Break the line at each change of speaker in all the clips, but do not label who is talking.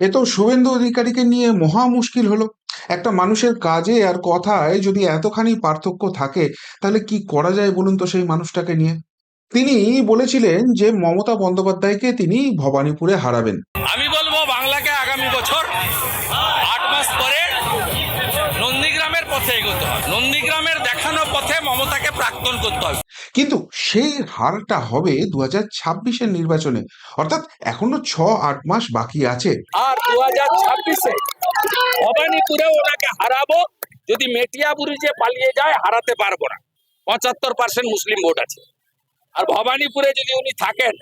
এ তো শুভেন্দু অধিকারীকে নিয়ে মহা মুশকিল হলো। একটা মানুষের কাজে আর কথায় যদি এতখানি পার্থক্য থাকে, তাহলে কি করা যায় বলুন তো সেই মানুষটাকে নিয়ে? তিনি বলেছিলেন যে মমতা বন্দ্যোপাধ্যায়কে তিনি ভবানীপুরে হারাবেন।
আমি বলব বাংলাকে আগামী বছর প্রাক্তন করতে হবে।
কিন্তু সেই হারটা হবে দু হাজার ছাব্বিশের নির্বাচনে। অর্থাৎ এখনও ছ আট মাস বাকি আছে।
আর দু হাজার ছাব্বিশে ভবানীপুরে ওনাকে হারাবো যদি মেটিয়াবুরি যে পালিয়ে যায় হারাতে পারব না। পঁচাত্তর পার্সেন্ট মুসলিম ভোট আছে। আর ভবানীপুরে যদি উনি থাকেন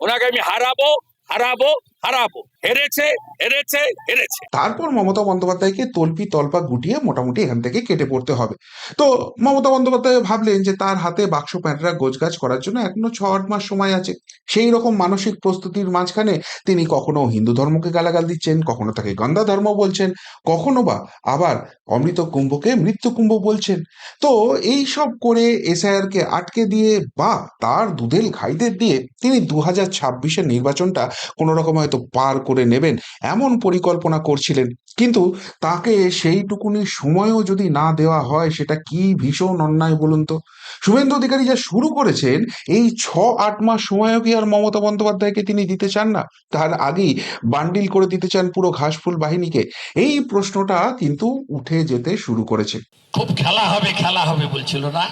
ওনাকে আমি হারাবো হারাবো হারাবো। হেরেছে হেরেছে হেরেছে।
তারপর মমতা বন্দ্যোপাধ্যায়কে তল্পি তল্পা গুটিয়ে মোটামুটি এখান থেকে কেটে পড়তে হবে। তো মমতা বন্দ্যোপাধ্যায় ভাবলেন যে তার হাতে বাক্স প্যাঁটরা গোছগাছ করার জন্য এখনও ছ আট মাস সময় আছে। সেই রকম মানসিক প্রস্তুতির মাঝখানে তিনি কখনো হিন্দু ধর্মকে গালাগাল দিচ্ছেন, কখনো তাকে গন্ধা ধর্ম বলছেন, কখনো বা আবার অমৃত কুম্ভকে মৃত্যু কুম্ভ বলছেন। তো এই সব করে এসআইআর কে আটকে দিয়ে বা তার দুধেল ঘাইদের দিয়ে তিনি দু হাজার ছাব্বিশের নির্বাচনটা কোনো রকম হয়তো পার করে নেবেন, এমন পরিকল্পনা করছিলেন। কিন্তু তাকে সেইটুকুনি সময়ও যদি না দেওয়া হয়, সেটা কি ভীষণ অন্যায় বলুন তো? শুভেন্দু অধিকারী যা শুরু করেছেন, এই ছ আট মাস সময়ও কি আর মমতা বন্দ্যোপাধ্যায়কে তিনি দিতে চান না? তার আগেই বান্ডিল করে দিতে চান পুরো ঘাসফুল বাহিনীকে। এই প্রশ্নটা কিন্তু উঠে যেতে শুরু করেছে।
খুব খেলা হবে খেলা হবে বলছিল না?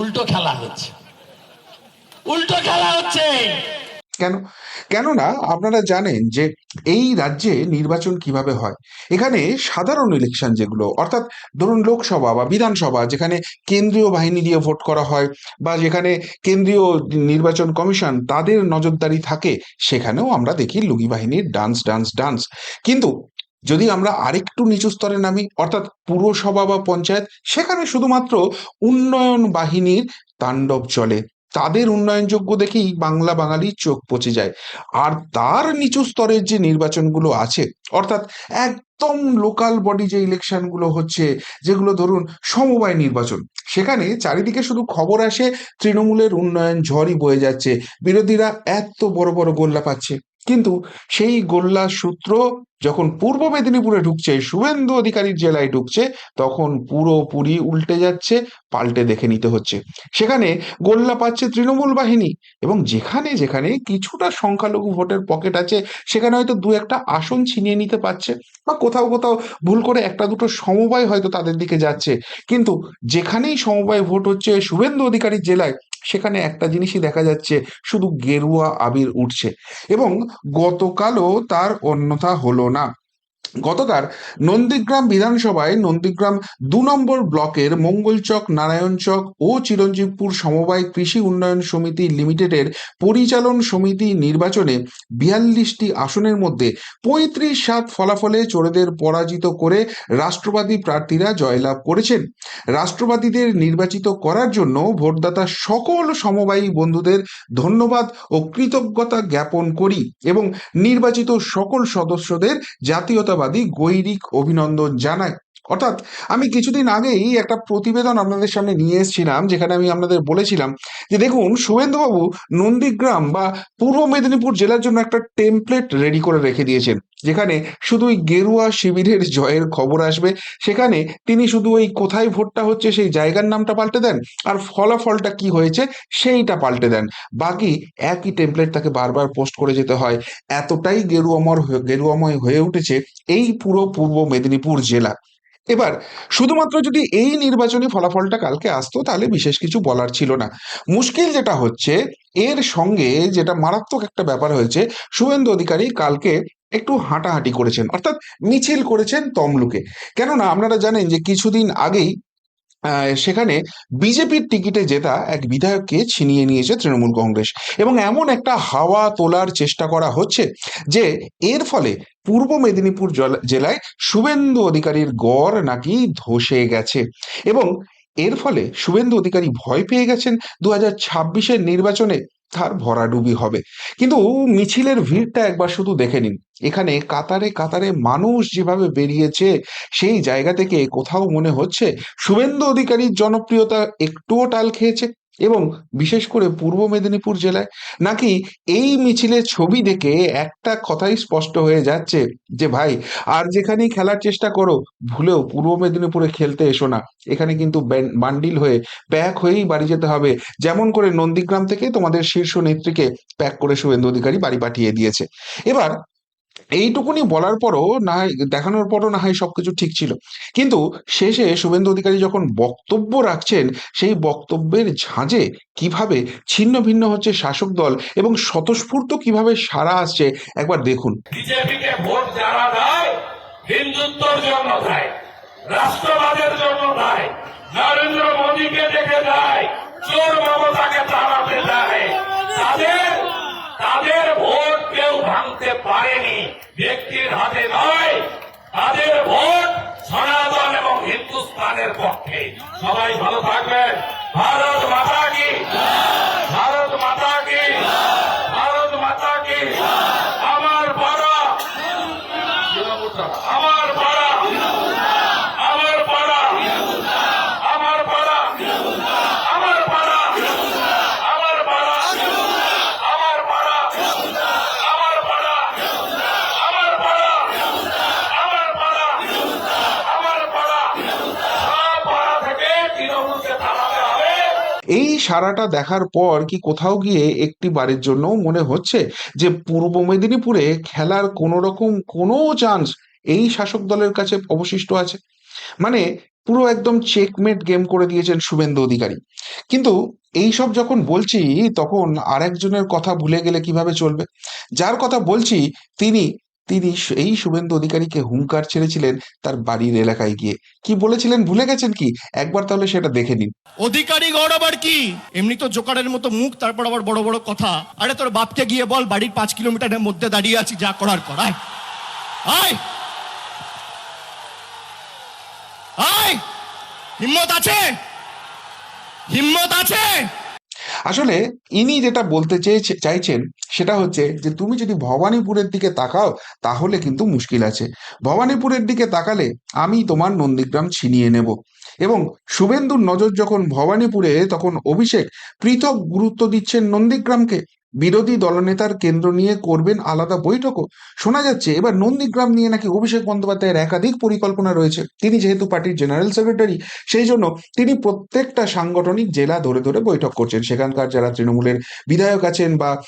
উল্টো খেলা হচ্ছে। উল্টো খেলা হচ্ছে!
কেন? কেননা আপনারা জানেন যে এই রাজ্যে নির্বাচন কীভাবে হয়? এখানে সাধারণ ইলেকশন যেগুলো, অর্থাৎ ধরুন লোকসভা বা বিধানসভা, যেখানে কেন্দ্রীয় বাহিনী দিয়ে ভোট করা হয় বা যেখানে কেন্দ্রীয় নির্বাচন কমিশন তাদের নজরদারি থাকে, সেখানেও আমরা দেখি লুগি বাহিনীর ডান্স ডান্স ডান্স কিন্তু যদি আমরা আরেকটু নিচু স্তরে নামি, অর্থাৎ পুরসভা বা পঞ্চায়েত, সেখানে শুধুমাত্র উন্নয়ন বাহিনীর তাণ্ডব চলে। তাদের উন্নয়নযোগ্য দেখেই বাংলা বাঙালির চোখ পচে যায়। আর তার নিচু স্তরের যে নির্বাচনগুলো আছে, অর্থাৎ একদম লোকাল বডি যে ইলেকশনগুলো হচ্ছে, যেগুলো ধরুন সমবায় নির্বাচন, সেখানে চারিদিকে শুধু খবর আসে, তৃণমূলের উন্নয়ন ঝড়ই বয়ে যাচ্ছে। বিরোধীরা এত বড় বড় গোল্লা পাচ্ছে। কিন্তু সেই গোল্লা সূত্র যখন পূর্ব মেদিনীপুরে ঢুকছে, শুভেন্দু অধিকারীর জেলায় ঢুকছে, তখন পুরোপুরি উল্টে যাচ্ছে, পাল্টে দেখে নিতে হচ্ছে। সেখানে গোল্লা পাচ্ছে তৃণমূল বাহিনী এবং যেখানে যেখানে কিছুটা সংখ্যালঘু ভোটের পকেট আছে, সেখানে হয়তো দু একটা আসন ছিনিয়ে নিতে পারছে বা কোথাও কোথাও ভুল করে একটা দুটো সমবায় হয়তো তাদের দিকে যাচ্ছে। কিন্তু যেখানেই সমবায় ভোট হচ্ছে, শুভেন্দু অধিকারীর জেলায় সেখানে একটা জিনিসই দেখা যাচ্ছে, শুধু গেরুয়া আবির উঠছে। এবং গতকালও তার অন্যথা হলো না। গতকাল নন্দীগ্রাম বিধানসভায় নন্দীগ্রাম দু নম্বর ব্লকের মঙ্গলচক, নারায়ণচক ও চিরঞ্জীবপুর সমবায় কৃষি উন্নয়ন সমিতি লিমিটেডের পরিচালন সমিতি নির্বাচনে বিয়াল্লিশটি আসনের মধ্যে পঁয়ত্রিশ সাত ফলাফলে চোরেদের পরাজিত করে রাষ্ট্রবাদী প্রার্থীরা জয়লাভ করেছেন। রাষ্ট্রবাদীদের নির্বাচিত করার জন্য ভোটদাতা সকল সমবায়ী বন্ধুদের ধন্যবাদ ও কৃতজ্ঞতা জ্ঞাপন করি এবং নির্বাচিত সকল সদস্যদের জাতীয়তাবাদী গৈরিক অভিনন্দন জানাই। অর্থাৎ আমি কিছুদিন আগেই একটা প্রতিবেদন আপনাদের সামনে নিয়ে এসেছিলাম, যেখানে আমি আপনাদের বলেছিলাম যে দেখুন শুভেন্দুবাবু নন্দীগ্রাম বা পূর্ব মেদিনীপুর জেলার জন্য একটা টেমপ্লেট রেডি করে রেখে দিয়েছেন। যেখানে শুধু ওই গেরুয়া শিবিরের জয়ের খবর আসবে, সেখানে তিনি শুধু ওই কোথায় ভোটটা হচ্ছে, সেই জায়গার নামটা পাল্টে দেন, আর ফলাফলটা কি হয়েছে, সেইটা পাল্টে দেন। বাকি একই টেমপ্লেট তাকে বারবার পোস্ট করে যেতে হয়। এতটাই গেরুয়ামর গেরুয়াময় হয়ে উঠেছে এই পুরো পূর্ব মেদিনীপুর জেলা। এবার, শুধুমাত্র যদি এই নির্বাচনী ফলাফলটা কালকে আসতো, তাহলে বিশেষ কিছু বলার ছিল না। মুশকিল যেটা হচ্ছে, এর সঙ্গে যেটা মারাত্মক একটা ব্যাপার হয়েছে, শুভেন্দু অধিকারী কালকে একটু হাঁটাহাঁটি করেছেন। অর্থাৎ মিছিল করেছেন তমলুকে। কেননা, আপনারা জানেন যে কিছুদিন আগেই সেখানে বিজেপির টিকিটে জেতা এক বিধায়ককে ছিনিয়ে নিয়েছে তৃণমূল কংগ্রেস। এবং এমন একটা হাওয়া তোলার চেষ্টা করা হচ্ছে যে এর ফলে পূর্ব মেদিনীপুর জল- জেলায় শুভেন্দু অধিকারীর গড় নাকি ধসে গেছে। এবং এর ফলে শুভেন্দু অধিকারী ভয় পেয়ে গেছেন। দু হাজার ছাব্বিশের নির্বাচনে তার ভরাডুবি হবে। কিন্তু মিছিলের ভিড়টা একবার শুধু দেখে নিন। এখানে কাতারে কাতারে মানুষ যেভাবে বেরিয়েছে, সেই জায়গা থেকে কোথাও মনে হচ্ছে শুভেন্দু অধিকারীর জনপ্রিয়তা একটুও টাল খেয়েছে। এবং বিশেষ করে পূর্ব মেদিনীপুর জেলায় নাকি এই মিছিলের ছবি দেখে একটা কথাই স্পষ্ট হয়ে যাচ্ছে যে, ভাই, আর যেখানেই খেলার চেষ্টা করো, ভুলেও পূর্ব মেদিনীপুরে খেলতে এসো না। এখানে কিন্তু বান্ডিল হয়ে প্যাক হয়েই বাড়ি যেতে হবে। যেমন করে নন্দীগ্রাম থেকে তোমাদের শীর্ষ নেত্রীকে প্যাক করে শুভেন্দু অধিকারী বাড়ি পাঠিয়ে দিয়েছে। এবার এইটুকুনি বলার পরও না হয়, দেখানোর পরও না হয় সবকিছু ঠিক ছিল। কিন্তু শেষে শুভেন্দু অধিকারী যখন বক্তব্য রাখছেন, সেই বক্তব্যের ঝাঁজে কীভাবে ছিন্ন ভিন্ন হচ্ছে শাসক দল এবং স্বতঃস্ফূর্ত কীভাবে সারা আসছে, একবার দেখুন।
বিজেপিকে ভোট যারা দেয়, হিন্দুত্বর জন্য দেয়, রাষ্ট্রবাদের জন্য দেয়, নরেন্দ্র মোদীকে দেখে দেয়
সারাটা দেখার পর কি কোথাও গিয়ে একটি বারের জন্য মনে হচ্ছে যে পূর্ব মেদিনীপুরে খেলার কোনো রকম কোনো চান্স এই শাসক দলের কাছে অবশিষ্ট আছে। মানে পুরো একদম চেকমেট গেম করে দিয়েছেন শুভেন্দু অধিকারী। কিন্তু এই সব যখন বলছি, তখন আরেকজনের কথা ভুলে গেলে কীভাবে চলবে? যার কথা বলছি, তিনি তিনি এই শুভেন্দু অধিকারীকে হুঙ্কার ছেড়েছিলেন তার বাড়ির এলাকায় গিয়ে। কি বলেছিলেন? ভুলে গেছেন কি? একবার তাহলে সেটা দেখে নিন।
অধিকারী গৌর আবার কি? এমনি তো জোকারের মতো মুখ, তারপর আবার বড় বড় কথা। আরে তোর বাপকে গিয়ে বল, বাড়ির পাঁচ কিলোমিটারের মধ্যে দাঁড়িয়ে আছি, যা করার করায় আয়। আয়। হিম্মত আছে? হিম্মত আছে?
আসলে ইনি যেটা বলতে চেয়েছে, চাইছেন সেটা হচ্ছে যে, তুমি যদি ভবানীপুরের দিকে তাকাও, তাহলে কিন্তু মুশকিল আছে। ভবানীপুরের দিকে তাকালে আমি তোমার নন্দীগ্রাম ছিনিয়ে নেব। এবং শুভেন্দুর নজর যখন ভবানীপুরে, তখন অভিষেক পৃথক গুরুত্ব দিচ্ছেন নন্দীগ্রামকে। বিরোধী দলনেতার কেন্দ্র নিয়ে করবেন আলাদা বৈঠকও। শোনা যাচ্ছে, এবার নন্দীগ্রাম নিয়ে নাকি অভিষেক বন্দ্যোপাধ্যায়ের একাধিক পরিকল্পনা রয়েছে। তিনি যেহেতু পার্টির জেনারেল সেক্রেটারি, সেই জন্য তিনি প্রত্যেকটা সাংগঠনিক জেলা ধরে ধরে বৈঠক করছেন। সেখানকার যারা তৃণমূলের বিধায়ক আছেন বা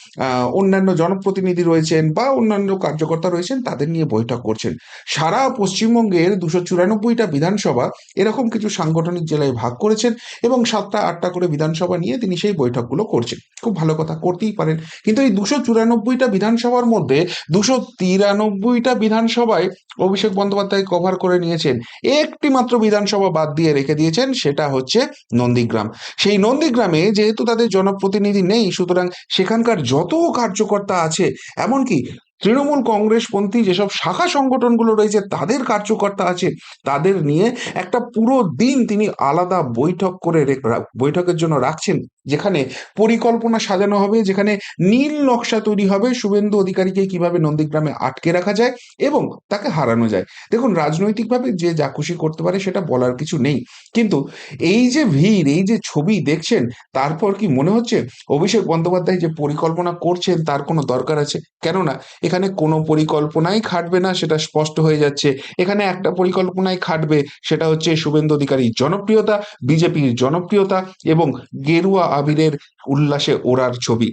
অন্যান্য জনপ্রতিনিধি রয়েছেন বা অন্যান্য কার্যকর্তা রয়েছেন, তাদের নিয়ে বৈঠক করছেন। সারা পশ্চিমবঙ্গের দুশো চুরানব্বইটা বিধানসভা এরকম কিছু সাংগঠনিক জেলায় ভাগ করেছেন এবং সাতটা আটটা করে বিধানসভা নিয়ে তিনি সেই বৈঠকগুলো করছেন। খুব ভালো কথা, করতেই পারেন। কিন্তু এই দুশো চুরানব্বইটা বিধানসভার মধ্যে দুশো তিরানব্বইটা বিধানসভায় অভিষেক বন্দ্যোপাধ্যায় কভার করে নিয়েছেন। একটি মাত্র বিধানসভা বাদ দিয়ে রেখে দিয়েছেন, সেটা হচ্ছে নন্দীগ্রাম। সেই নন্দীগ্রামে যেহেতু তাদের জনপ্রতিনিধি নেই, সুতরাং সেখানকার যত কার্যকর্তা আছে, এমনকি তৃণমূল কংগ্রেসপন্থী যেসব শাখা সংগঠনগুলো রয়েছে, তাদের কার্যকর্তা আছে, তাদের নিয়ে একটা পুরো দিন তিনি আলাদা বৈঠক করে বৈঠকের জন্য রাখছেন। যেখানে পরিকল্পনা সাজানো হবে, যেখানে নীল নকশা তৈরি হবে, শুভেন্দু অধিকারীকে কীভাবে নন্দীগ্রামে আটকে রাখা যায় এবং তাকে হারানো যায়। দেখুন, রাজনৈতিকভাবে যে যা খুশি করতে পারে সেটা বলার কিছু নেই। কিন্তু এই যে ভিড়, এই যে ছবি দেখছেন, তারপর কি মনে হচ্ছে? অভিষেক বন্দ্যোপাধ্যায় যে পরিকল্পনা করছেন, তার কোনো দরকার আছে? কেননা, এখানে কোনো পরিকল্পনাই খাটবে না, সেটা স্পষ্ট হয়ে যাচ্ছে। এখানে একটা পরিকল্পনাই খাটবে, সেটা হচ্ছে শুভেন্দু অধিকারীর জনপ্রিয়তা, বিজেপির জনপ্রিয়তা এবং গেরুয়া আবিরের উল্লাসে ওড়ার ছবি।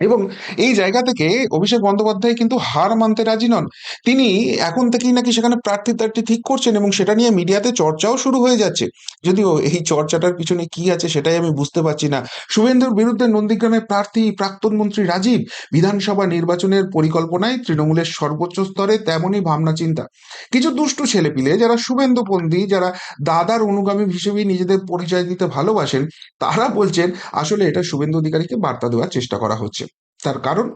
এবং এই জায়গা থেকে অভিষেক বন্দ্যোপাধ্যায় কিন্তু হার মানতে রাজি নন। তিনি এখন থেকেই নাকি সেখানে প্রার্থী প্রার্থী ঠিক করছেন এবং সেটা নিয়ে মিডিয়াতে চর্চাও শুরু হয়ে যাচ্ছে। যদিও এই চর্চাটার পিছনে কি আছে সেটাই আমি বুঝতে পারছি না। শুভেন্দুর বিরুদ্ধে নন্দীগ্রামে প্রার্থী প্রাক্তন মন্ত্রী রাজীব, বিধানসভা নির্বাচনের পরিকল্পনায় তৃণমূলের সর্বোচ্চ স্তরে তেমনই ভাবনা চিন্তা। কিছু দুষ্টু ছেলেপিলে যারা শুভেন্দুপন্থী যারা দাদার অনুগামী হিসেবেই নিজেদের পরিচয় দিতে ভালোবাসেন, তারা বলছেন, আসলে এটা শুভেন্দু অধিকারীকে বার্তা দেওয়ার চেষ্টা করা হচ্ছে। তার কারণ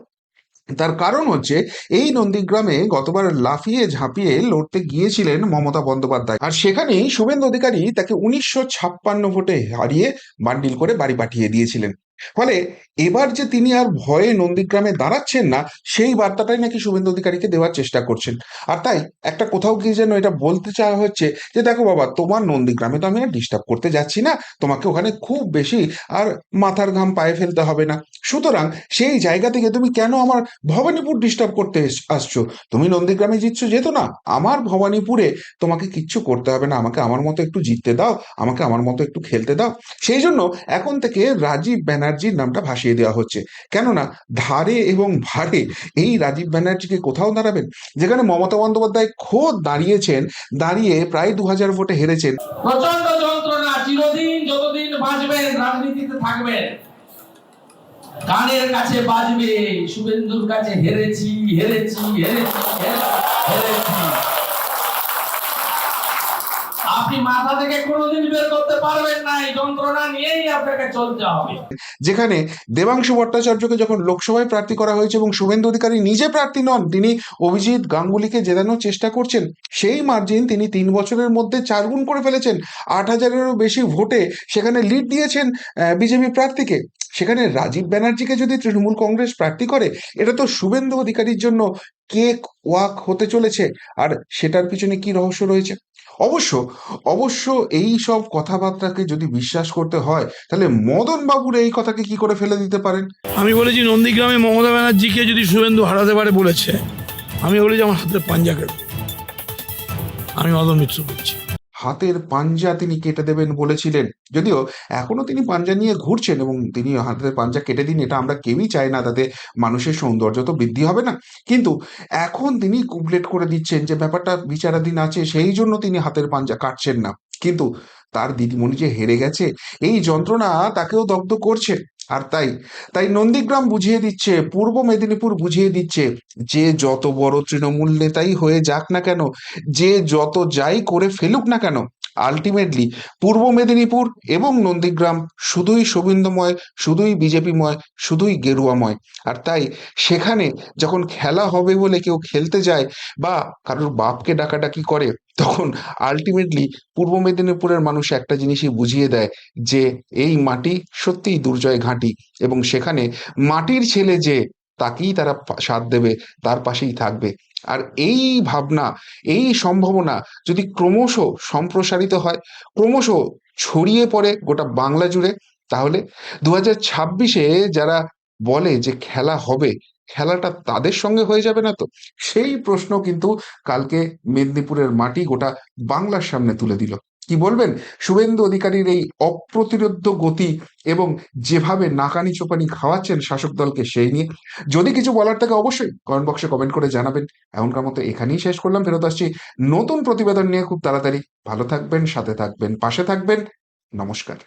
তার কারণ হচ্ছে এই নন্দীগ্রামে গতবার লাফিয়ে ঝাঁপিয়ে লড়তে গিয়েছিলেন মমতা বন্দ্যোপাধ্যায়। আর সেখানেই শুভেন্দু অধিকারী তাকে উনিশশো ছাপ্পান্ন ভোটে হারিয়ে বান্ডিল করে বাড়ি পাঠিয়ে দিয়েছিলেন। ফলে এবার যে তিনি আর ভয়ে নন্দীগ্রামে দাঁড়াচ্ছেন না, সেই বার্তাটাই নাকি শুভেন্দু অধিকারীকে দেওয়ার চেষ্টা করছেন। আর তাই একটা কোথাও গিয়ে যেন এটা বলতে চাওয়া হচ্ছে যে, দেখো বাবা, তোমার নন্দীগ্রামে তো আমি আর ডিস্টার্ব করতে যাচ্ছি না। তোমাকে ওখানে খুব বেশি আর মাথার ঘাম পায়ে ফেলতে হবে না। সুতরাং সেই জায়গা থেকে তুমি কেন আমার ভবানীপুর ডিস্টার্ব করতে আসছো? তুমি নন্দীগ্রামে জিতছো যেত না। আমার ভবানীপুরে তোমাকে কিচ্ছু করতে হবে না। আমাকে আমার মতো একটু জিততে দাও। আমাকে আমার মতো একটু খেলতে দাও। সেই জন্য এখন থেকে রাজীব ব্যানার্জির নামটা ভাসিয়ে দেওয়া হচ্ছে। কেননা ধারে এবং ভারে এই রাজীব ব্যানার্জিকে কোথাও দাঁড়াবেন? যেখানে মমতা বন্দ্যোপাধ্যায় খোদ দাঁড়িয়েছেন, দাঁড়িয়ে প্রায় দু হাজার ভোটে হেরেছেন।
প্রচণ্ড যন্ত্রণা, চিরদিন যতদিন বাঁচবেন, রাজনীতিতে থাকবেন। কানের কাছে বাজবে, শুভেন্দুর কাছে হেরেছি হেরেছি হেরেছি হেরেছি।
যেখানে দেবাংশু ভট্টাচার্যকে যখন লোকসভায় প্রার্থী করা হয়েছে এবং শুভেন্দু অধিকারী নিজে প্রার্থী নন, তিনি অভিজিৎ গাঙ্গুলিকে জেতানোর চেষ্টা করছেন, সেই মার্জিন তিনি তিন বছরের মধ্যে চারগুণ করে ফেলেছেন। আট হাজারেরও বেশি ভোটে সেখানে লিড দিয়েছেন বিজেপি প্রার্থীকে। সেখানে রাজীব ব্যানার্জিকে যদি তৃণমূল কংগ্রেস প্রার্থী করে, এটা তো শুভেন্দু অধিকারীর জন্য কেক ওয়াক হতে চলেছে। আর সেটার পিছনে কি রহস্য রয়েছে? অবশ্য অবশ্য এই সব কথাবার্তাকে যদি বিশ্বাস করতে হয়, তাহলে মদন বাবুর এই কথাকে কি করে ফেলে দিতে পারেন?
আমি বলেছি নন্দীগ্রামে মমতা ব্যানার্জিকে যদি শুভেন্দু হারাতে পারে বলেছে, আমি বলেছি আমার হাতের পাঞ্জা আমি মদন মিত্র বলছি।
হাতের পাঞ্জা তিনি কেটে দেবেন বলেছিলেন। যদিও এখনও তিনি পাঞ্জা নিয়ে ঘুরছেন এবং তিনি হাতের পাঞ্জা কেটে দিন, এটা আমরা কেউই চাই না, তাতে মানুষের সৌন্দর্য তো বৃদ্ধি হবে না। কিন্তু এখন তিনি কুবলেট করে দিচ্ছেন যে ব্যাপারটা বিচারাধীন আছে, সেই জন্য তিনি হাতের পাঞ্জা কাটছেন না। কিন্তু তার দিদিমণি যে হেরে গেছে, এই যন্ত্রণা তাকেও দগ্ধ করছে। আর তাই তাই নন্দীগ্রাম বুঝিয়ে দিচ্ছে, পূর্ব মেদিনীপুর বুঝিয়ে দিচ্ছে, যে যত বড় তৃণমূল নেতাই হয়ে যাক না কেন, যে যত যাই করে ফেলুক না কেন আলটিমেটলি পূর্ব মেদিনীপুর এবং নন্দীগ্রাম শুধুই শোভিন্দময়, শুধুই বিজেপিময়, শুধুই গেরুয়াময়। আর তাই সেখানে যখন খেলা হবে বলে কেউ খেলতে যায় বা কারোর বাপকে ডাকাডাকি করে, তখন আলটিমেটলি পূর্ব মেদিনীপুরের মানুষ একটা জিনিসই বুঝিয়ে দেয় যে, এই মাটি সত্যিই দুর্জয় ঘাঁটি এবং সেখানে মাটির ছেলে যে তাকেই তারা সাথ দেবে, তার পাশেই থাকবে। আর এই ভাবনা, এই সম্ভাবনা যদি ক্রমশ সম্প্রসারিত হয়, ক্রমশ ছড়িয়ে পড়ে গোটা বাংলা জুড়ে, তাহলে দু হাজার ছাব্বিশে যারা বলে যে খেলা হবে, খেলাটা তাদের সঙ্গে হয়ে যাবে না তো? সেই প্রশ্ন কিন্তু কালকে মেদিনীপুরের মাটি গোটা বাংলার সামনে তুলে দিল। কি বলবেন? শুভেন্দু অধিকারীর এই অপ্রতিরোধ্য গতি এবং যেভাবে নাকানি চোপানি খাওয়াচ্ছেন শাসক দলকে সেই নিয়ে, যদি কিছু বলার থাকে অবশ্যই কমেন্ট বক্সে কমেন্ট করে জানাবেন। এখনকার মতো এখানেই শেষ করলাম, ফেরত আসছি নতুন প্রতিবেদন নিয়ে খুব তাড়াতাড়ি। ভালো থাকবেন, সাথে থাকবেন, পাশে থাকবেন। নমস্কার।